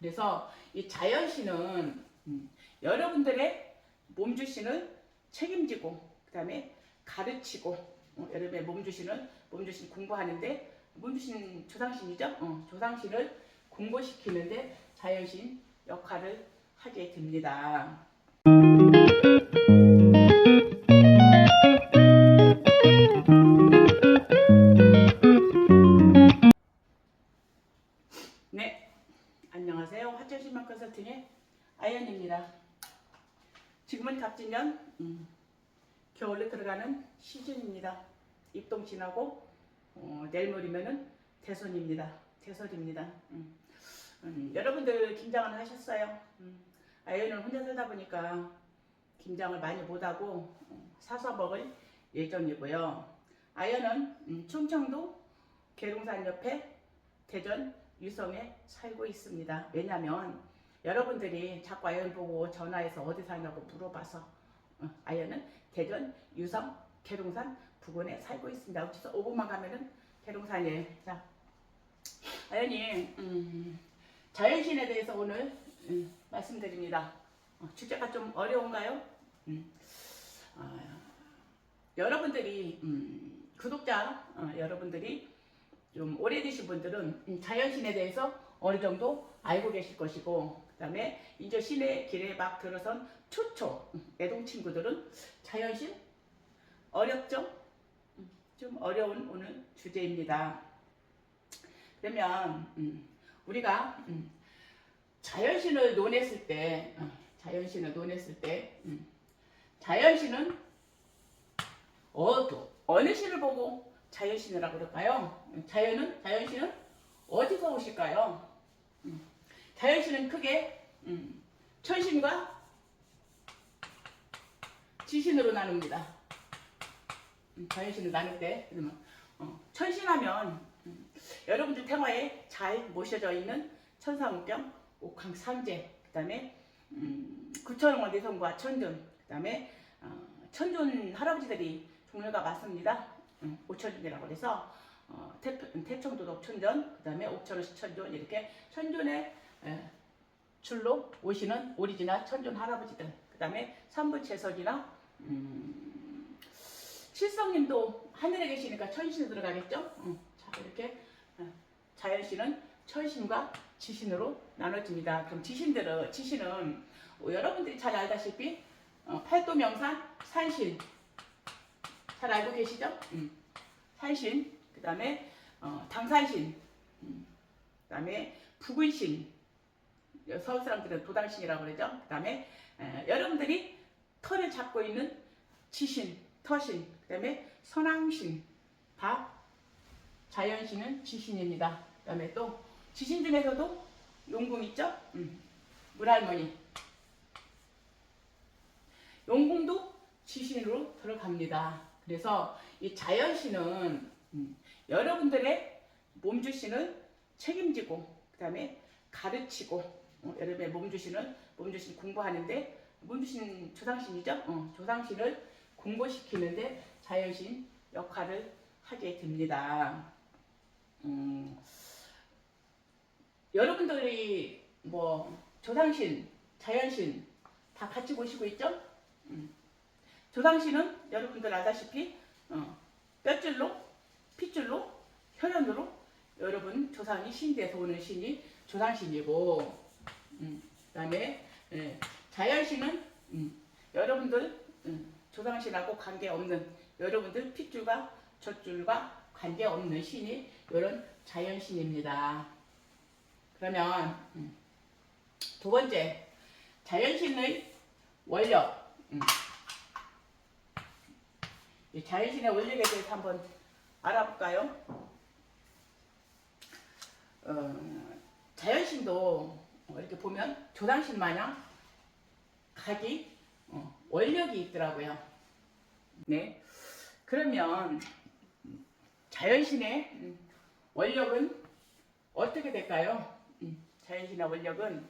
그래서 이 자연신은 음, 여러분들의 몸주신을 책임지고 그 다음에 가르치고 어, 여러분의 몸주신을 몸주신 공부하는데 몸주신 조상신이죠. 어, 조상신을 공부시키는데 자연신 역할을 하게 됩니다. 아연입니다. 지금은 갑진년 음, 겨울에 들어가는 시즌입니다. 입동 지나고 어, 내일 모리면은 대선입니다. 대설입니다. 음. 음, 여러분들 김장을 하셨어요. 음, 아연은 혼자 살다 보니까 김장을 많이 못하고 어, 사서 먹을 예정이고요. 아연은 음, 충청도 계룡산 옆에 대전 유성에 살고 있습니다. 왜냐면 여러분들이 자꾸 아연 보고 전화해서 어디 사냐고 물어봐서 어, 아연은 대전 유성 계룡산 부근에 살고 있습니다. 어디서 5분만 가면은 계룡산이에요. 자, 아연이 음, 자연신에 대해서 오늘 음, 말씀드립니다. 어, 주제가 좀 어려운가요? 음, 아, 여러분들이 음, 구독자 어, 여러분들이 좀 오래되신 분들은 음, 자연신에 대해서 어느 정도 알고 계실 것이고 그다음에 이제 신의 길에 막 들어선 초초 음, 애동 친구들은 자연신 어렵죠? 음, 좀 어려운 오늘 주제입니다. 그러면 음, 우리가 음, 자연신을 논했을 때 어, 자연신을 논했을 때 음, 자연신은 어, 어느 신을 보고 자연신이라고 그럴까요? 자연은 자연신은 어디서 오실까요? 음, 자연신은 크게 음, 천신과 지신으로 나눕니다. 음, 자연신을 나눌 때 그러면 어, 천신하면 음, 여러분들 태화에 잘 모셔져 있는 천상우병, 옥황상제, 그다음에 음, 구천원 대성과 천존, 그 다음에 어, 천존 할아버지들이 종류가 많습니다. 음, 오천존이라고 그래서 어, 태, 태청도덕 천존, 그 다음에 옥천원시 천존 이렇게 천존의 에, 줄로 오시는 오리지널 천존 할아버지들, 그 다음에 삼부채석이나 음, 칠성님도 하늘에 계시니까 천신에 들어가겠죠. 음, 자 이렇게 어, 자연신은 천신과 지신으로 나눠집니다. 그럼 지신들은 지신은 어, 여러분들이 잘 알다시피 어, 팔도명산 산신 잘 알고 계시죠? 음. 산신 그 다음에 어, 당산신 음. 그 다음에 부근신 서울 사람들은 도당신이라고 그러죠. 그 다음에 여러분들이 털을 잡고 있는 지신, 터신, 그 다음에 선왕신 다 자연신은 지신입니다. 그 다음에 또 지신 중에서도 용궁 있죠? 음. 물할머니 용궁도 지신으로 들어갑니다. 그래서 이 자연신은 음, 여러분들의 몸주신을 책임지고 그 다음에 가르치고 어, 여러분의 몸주신을 몸주신 공부하는데 몸주신 조상신이죠. 어, 조상신을 공부시키는데 자연신 역할을 하게 됩니다. 음, 여러분들이 뭐 조상신, 자연신 다 같이 보시고 있죠? 음. 조상신은 여러분들 알다시피 어, 뼈줄로, 핏줄로, 혈연으로 여러분 조상이 신대에서 오는 신이 조상신이고 음, 그다음에 예, 자연신은 음, 여러분들 음, 조상 신하고 관계 없는 여러분들 핏줄과 젖줄과 관계 없는 신이 이런 자연 신입니다. 그러면 음, 두 번째 자연 신의 원력 음. 이 자연 신의 원력에 대해서 한번 알아볼까요? 어, 자연신도 이렇게 보면 조상신 마냥 각이 어, 원력이 있더라고요. 네. 그러면 자연신의 음, 원력은 어떻게 될까요? 음, 자연신의 원력은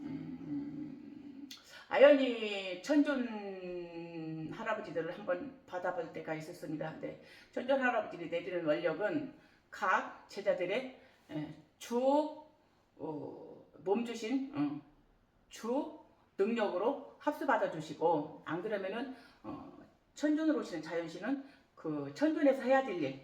음, 아연이 천존 할아버지들을 한번 받아볼 때가 있었습니다. 근데 천존 할아버지들이 내리는 원력은 각 제자들의 에, 주 어, 몸 주신 어, 주 능력으로 합수 받아 주시고 안 그러면은 어, 천준으로 오시는 자연신은 그 천준에서 해야 될 일,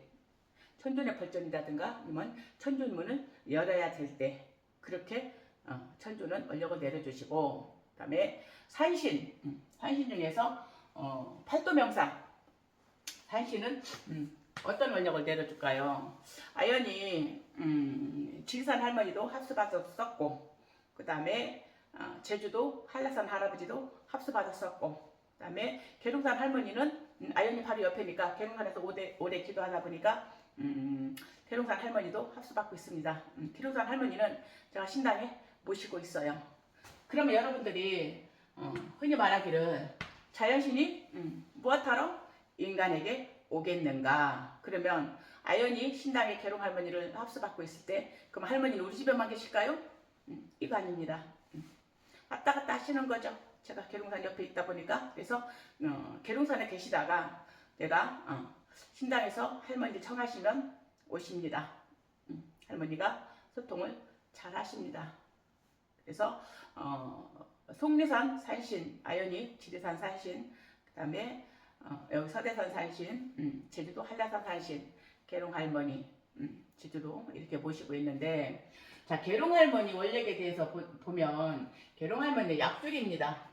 천준의 발전이라든가 아니면 천준문을 열어야 될 때 그렇게 어, 천준은 원력을 내려주시고 그다음에 산신, 음, 산신 중에서 어, 팔도명상 산신은 음, 어떤 원력을 내려줄까요? 아연이 음, 지리산 할머니도 합수받아서 썼고 그 다음에 어, 제주도 한라산 할아버지도 합수받았었고 그 다음에 계룡산 할머니는 음, 아연이 바로 옆에니까 계룡산에서 오래, 오래 기도하다 보니까 음, 계룡산 할머니도 합수받고 있습니다. 음, 계룡산 할머니는 제가 신당에 모시고 있어요. 그러면 여러분들이 어, 흔히 말하기를 자연신이 음, 무엇하러 인간에게 오겠는가? 그러면 아연이 신당의 계룡 할머니를 합수받고 있을 때 그럼 할머니는 우리 집에만 계실까요? 음, 이거 아닙니다. 음, 왔다 갔다 하시는 거죠. 제가 계룡산 옆에 있다 보니까 그래서 어, 계룡산에 계시다가 내가 어, 신당에서 할머니 청하시면 오십니다. 음, 할머니가 소통을 잘 하십니다. 그래서 어, 속리산 산신, 아연이 지리산 산신, 그 다음에 어, 여기 서대산 산신, 음, 제주도 한라산 산신, 계룡 할머니, 음, 제주도 이렇게 모시고 있는데, 자 계룡 할머니 원력에 대해서 보, 면 계룡 할머니는 약줄입니다.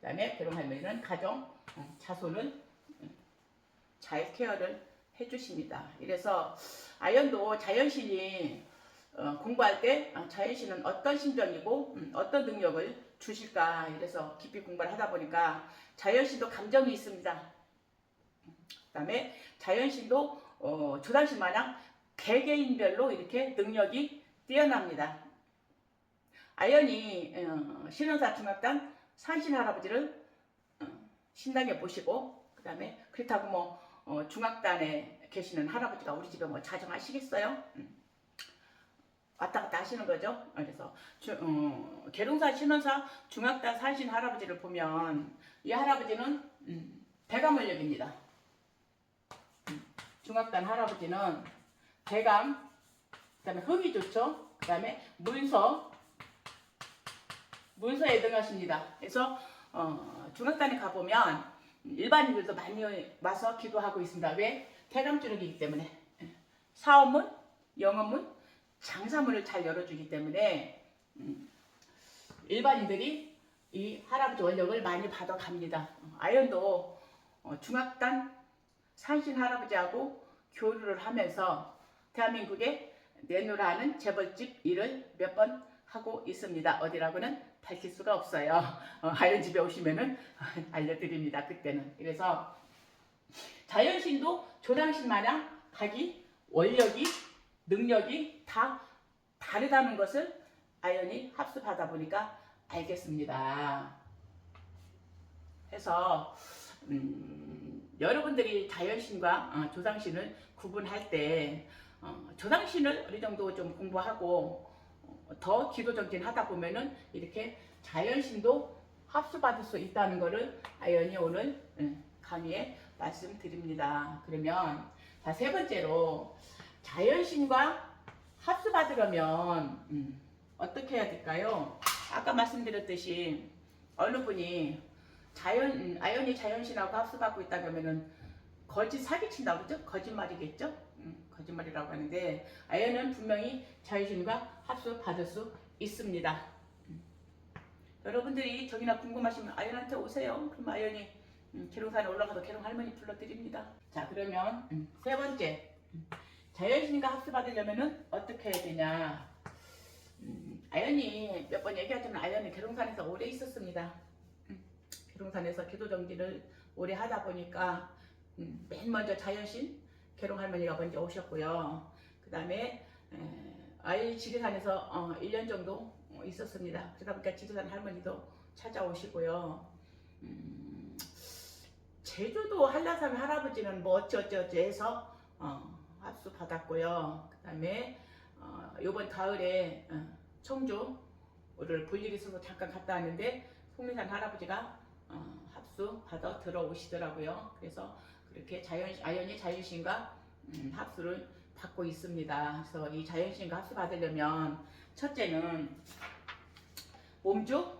그 다음에 계룡 할머니는 가정, 음, 자손을 음, 잘 케어를 해주십니다. 이래서 아연도 자연신이 어, 공부할 때 아, 자연신은 어떤 신병이고 음, 어떤 능력을 주실까 이래서 깊이 공부를 하다 보니까 자연신도 감정이 있습니다. 그 다음에 자연신도 어, 조당신 마냥 개개인별로 이렇게 능력이 뛰어납니다. 아연이 어, 신원사 중학단 산신 할아버지를 어, 신당에 모시고 그 다음에 그렇다고 뭐 어, 중학단에 계시는 할아버지가 우리 집에 뭐 자정하시겠어요? 음. 왔다 갔다 하시는 거죠. 그래서 주, 어, 계룡사 신원사 중학단 산신 할아버지를 보면 이 할아버지는 음, 대감원력입니다. 음, 중학단 할아버지는 대감, 그다음에 흙이 좋죠. 그다음에 문서, 문서에 등하십니다. 그래서 어, 중학단에 가보면 일반인들도 많이 와서 기도하고 있습니다. 왜? 대감주력이기 때문에 사업문, 영업문, 장사문을 잘 열어주기 때문에 음, 일반인들이 이 할아버지 원력을 많이 받아갑니다. 아연도 어, 중학단 산신 할아버지하고 교류를 하면서 대한민국에 내놓으라는 재벌집 일을 몇 번 하고 있습니다. 어디라고는 밝힐 수가 없어요. 어, 아연 집에 오시면은 알려드립니다. 그때는 그래서 자연신도 조당신 마냥 각이 원력이 능력이 다 다르다는 것을 아연이 합수하다 보니까 알겠습니다. 해서 음, 여러분들이 자연신과 어, 조상신을 구분할 때 어, 조상신을 어느 정도 좀 공부하고 어, 더 기도정진 하다 보면은 이렇게 자연신도 합수받을 수 있다는 것을 아연이 오늘 음, 강의에 말씀드립니다. 그러면 자 세 번째로 자연신과 합수받으려면 음, 어떻게 해야 될까요? 아까 말씀드렸듯이 어느 분이 자연 음, 아연이 자연신하고 합수받고 있다 그러면은 거짓 사기친다 그러죠? 거짓말이겠죠? 음, 거짓말이라고 하는데 아연은 분명히 자연신과 합수받을 수 있습니다. 음. 여러분들이 저기나 궁금하시면 아연한테 오세요. 그럼 아연이 음, 계룡산에 올라가서 계룡 할머니 불러드립니다. 자 그러면 음, 세 번째 음, 자연신과 합수받으려면은 어떻게 해야 되냐? 음, 아연이 몇 번 얘기하지만 아연이 계룡산에서 오래 있었습니다. 음, 계룡산에서 기도 정지를 오래 하다 보니까 음, 맨 먼저 자연신 계룡 할머니가 먼저 오셨고요. 그 다음에 아이 지리산에서 어, 1년 정도 어, 있었습니다. 그러다 보니까 지리산 할머니도 찾아오시고요. 음, 제주도 한라산 할아버지는 뭐 어쩌저쩌 해서 어, 합수 받았고요. 그 다음에 어, 이번 가을에 어, 청주를 볼 일이 있어서 잠깐 갔다 왔는데 송리산 할아버지가 어, 합수 받아 들어오시더라고요. 그래서 그렇게 자연 아연이 자연신과 음, 합수를 받고 있습니다. 그래서 이 자연신과 합수 받으려면 첫째는 몸주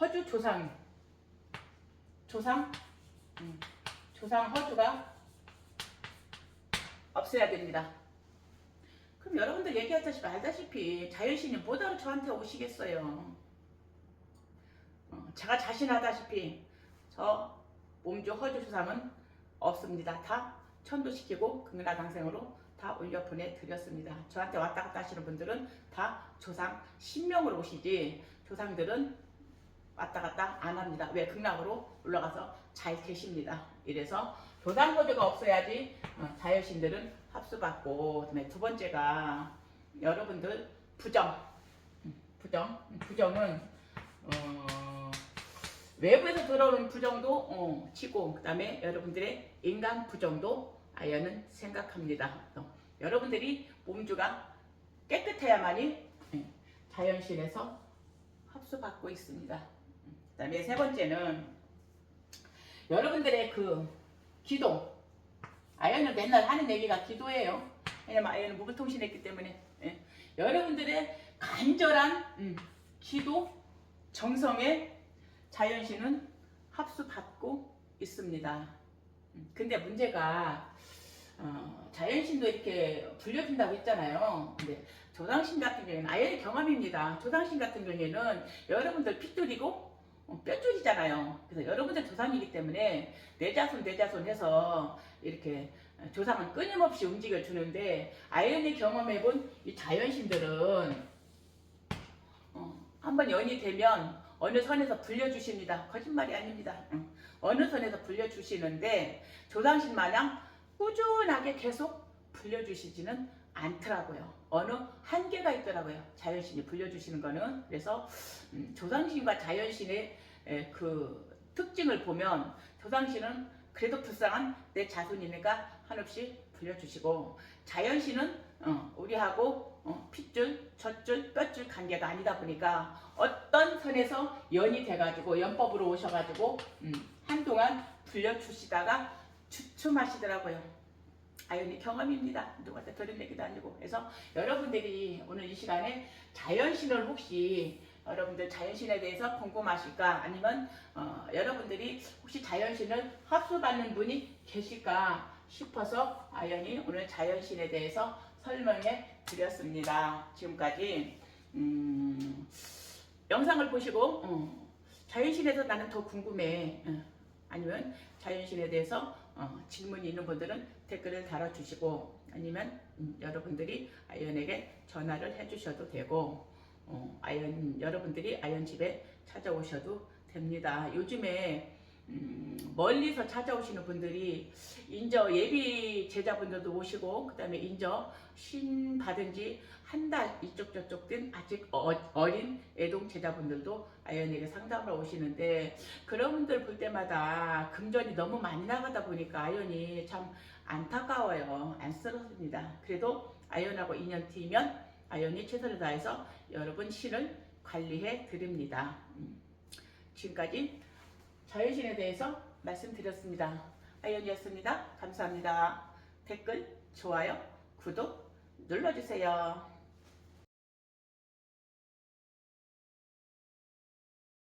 허주 조상 조상 음, 조상 허주가 없애야 됩니다. 그럼 여러분들 얘기하다시피 알다시피 자연신이 뭐하러 저한테 오시겠어요. 어, 제가 자신하다시피 저 몸주 허주 조상은 없습니다. 다 천도시키고 극락강생으로 다 올려 보내드렸습니다. 저한테 왔다 갔다 하시는 분들은 다 조상 신명으로 오시지 조상들은 왔다 갔다 안 합니다. 왜 극락으로 올라가서 잘 계십니다. 이래서 조상 거주가 없어야지 어, 자연신들은 합수받고 그다음에 두 번째가 여러분들 부정 음, 부정 음, 부정은 어, 외부에서 들어오는 부정도 어, 치고 그 다음에 여러분들의 인간 부정도 아연은 생각합니다. 어, 여러분들이 몸주가 깨끗해야만이 예, 자연신에서 합수받고 있습니다. 음, 그다음에 세 번째는 여러분들의 그 기도 아연은 맨날 하는 얘기가 기도예요. 왜냐면 아연은 무불통신했기 때문에 예. 여러분들의 간절한 음, 기도 정성에 자연신은 합수받고 있습니다. 음, 근데 문제가 어, 자연신도 이렇게 불려준다고 했잖아요. 근데 조상신 같은 경우에는 아연의 경험입니다. 조상신 같은 경우에는 여러분들 핏줄이고 어, 뼈줄이잖아요. 그래서 여러분들 조상이기 때문에 내 자손 내 자손 해서 이렇게 조상은 끊임없이 움직여 주는데 아연이 경험해본 이 자연신들은 어, 한번 연이 되면 어느 선에서 불려주십니다. 거짓말이 아닙니다. 응. 어느 선에서 불려주시는데 조상신 마냥 꾸준하게 계속 불려주시지는 않더라고요. 어느 한계가 있더라고요. 자연신이 불려주시는 거는 그래서 음, 조상신과 자연신의 에, 그 특징을 보면 조상신은 그래도 불쌍한 내 자손이니까 한없이 불려주시고 자연신은 어, 우리하고 어, 핏줄, 젖줄, 뼈줄 관계가 아니다 보니까 어떤 선에서 연이 돼가지고 연법으로 오셔가지고 음, 한동안 불려주시다가 주춤하시더라고요. 아연이 경험입니다. 누구한테 들은 얘기도 아니고. 그래서 여러분들이 오늘 이 시간에 자연신을 혹시 여러분들 자연신에 대해서 궁금하실까? 아니면 어, 여러분들이 혹시 자연신을 합수받는 분이 계실까 싶어서 아연이 오늘 자연신에 대해서 설명해 드렸습니다. 지금까지 음, 영상을 보시고 어, 자연신에서 나는 더 궁금해. 어, 아니면 자연신에 대해서 어, 질문이 있는 분들은 댓글을 달아주시고 아니면 음, 여러분들이 아이언에게 전화를 해주셔도 되고 어, 아이언 여러분들이 아이언 집에 찾아오셔도 됩니다. 요즘에 음, 멀리서 찾아오시는 분들이 인저 예비 제자분들도 오시고 그 다음에 인저 신 받은 지 한 달 이쪽 저쪽 된 아직 어, 어린 애동 제자분들도 아이언에게 상담을 오시는데 그런 분들 볼 때마다 금전이 너무 많이 나가다 보니까 아이언이 참 안타까워요. 안쓰럽습니다. 그래도 아이언하고 2년 뒤면 아이언이 최선을 다해서 여러분 신을 관리해 드립니다. 음, 지금까지 자유신에 대해서 말씀드렸습니다. 아이언이었습니다. 감사합니다. 댓글, 좋아요, 구독 눌러주세요.